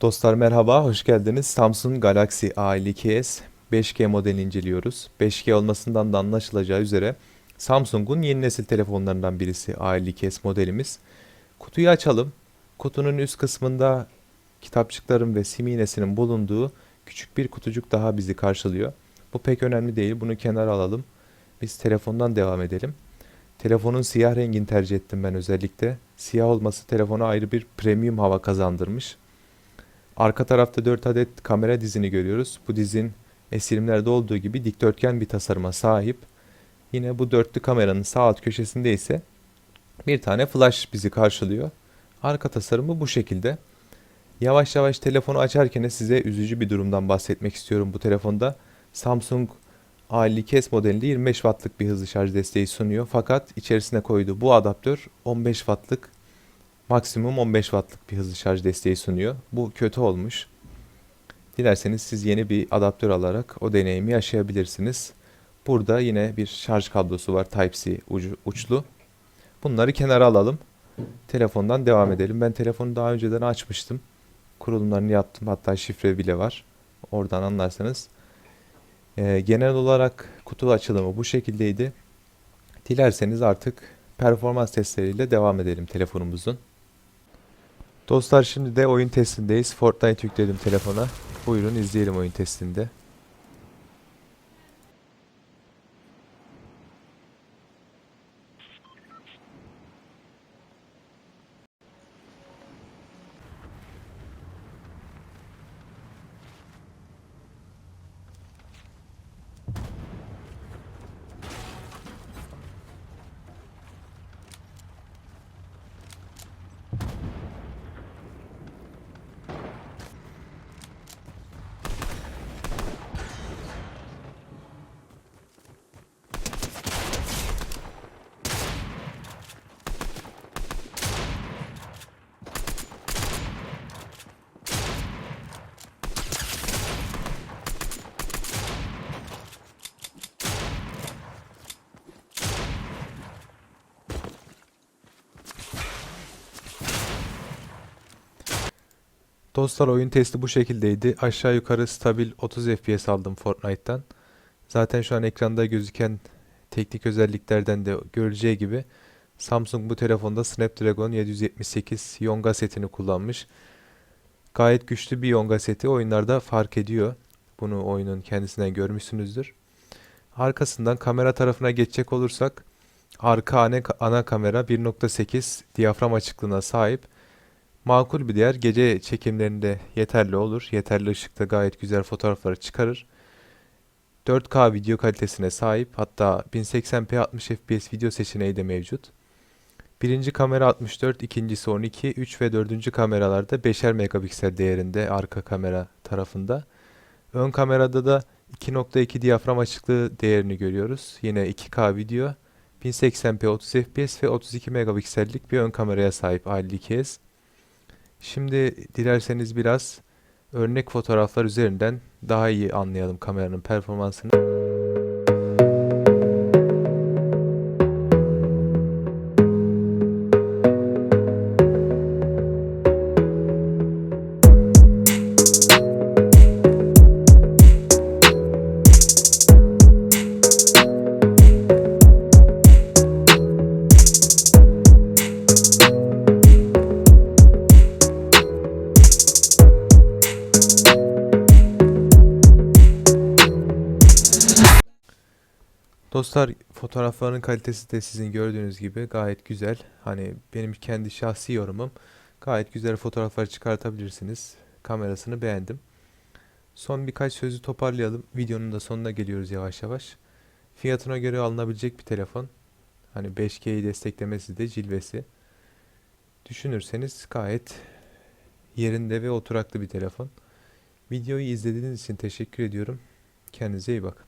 Dostlar merhaba, hoş geldiniz. Samsung Galaxy A52s 5G modelini inceliyoruz. 5G olmasından da anlaşılacağı üzere Samsung'un yeni nesil telefonlarından birisi A52s modelimiz. Kutuyu açalım. Kutunun üst kısmında kitapçıkların ve sim iğnesinin bulunduğu küçük bir kutucuk daha bizi karşılıyor. Bu pek önemli değil, bunu kenara alalım. Biz telefondan devam edelim. Telefonun siyah rengini tercih ettim ben özellikle. Siyah olması telefona ayrı bir premium hava kazandırmış. Arka tarafta 4 adet kamera dizini görüyoruz. Bu dizin S20'lerde olduğu gibi dikdörtgen bir tasarıma sahip. Yine bu dörtlü kameranın sağ alt köşesinde ise bir tane flash bizi karşılıyor. Arka tasarımı bu şekilde. Yavaş yavaş telefonu açarken size üzücü bir durumdan bahsetmek istiyorum bu telefonda. Samsung A52s modelinde 25 wattlık bir hızlı şarj desteği sunuyor. Fakat içerisine koyduğu bu adaptör 15 wattlık maksimum 15 wattlık bir hızlı şarj desteği sunuyor. Bu kötü olmuş. Dilerseniz siz yeni bir adaptör alarak o deneyimi yaşayabilirsiniz. Burada yine bir şarj kablosu var Type-C uçlu. Bunları kenara alalım. Telefondan devam edelim. Ben telefonu daha önceden açmıştım. Kurulumlarını yaptım. Hatta şifre bile var. Oradan anlarsanız. Ee, genel olarak kutu açılımı bu şekildeydi. Dilerseniz artık performans testleriyle devam edelim telefonumuzun. Dostlar şimdi de oyun testindeyiz. Fortnite yükledim telefona. Buyurun izleyelim oyun testinde. Dostlar oyun testi bu şekildeydi. Aşağı yukarı stabil 30 FPS aldım Fortnite'tan. Zaten şu an ekranda gözüken teknik özelliklerden de görüleceği gibi Samsung bu telefonda Snapdragon 778 Yonga setini kullanmış. Gayet güçlü bir Yonga seti oyunlarda fark ediyor. Bunu oyunun kendisinden görmüşsünüzdür. Arkasından kamera tarafına geçecek olursak arka ana, ana kamera 1.8 diyafram açıklığına sahip. Makul bir değer. Gece çekimlerinde yeterli olur. Yeterli ışıkta gayet güzel fotoğrafları çıkarır. 4K video kalitesine sahip. Hatta 1080p 60 fps video seçeneği de mevcut. Birinci kamera 64, ikincisi 12, 3 ve 4. kameralarda 5'er megapiksel değerinde arka kamera tarafında. Ön kamerada da 2.2 diyafram açıklığı değerini görüyoruz. Yine 2K video, 1080p 30 fps ve 32 megapiksellik bir ön kameraya sahip A52s. Şimdi dilerseniz biraz örnek fotoğraflar üzerinden daha iyi anlayalım kameranın performansını. Dostlar fotoğrafların kalitesi de sizin gördüğünüz gibi gayet güzel. Hani benim kendi şahsi yorumum gayet güzel fotoğraflar çıkartabilirsiniz. Kamerasını beğendim. Son birkaç sözü toparlayalım. Videonun da sonuna geliyoruz yavaş yavaş. Fiyatına göre alınabilecek bir telefon. Hani 5G'yi desteklemesi de cilvesi. Düşünürseniz gayet yerinde ve oturaklı bir telefon. Videoyu izlediğiniz için teşekkür ediyorum. Kendinize iyi bakın.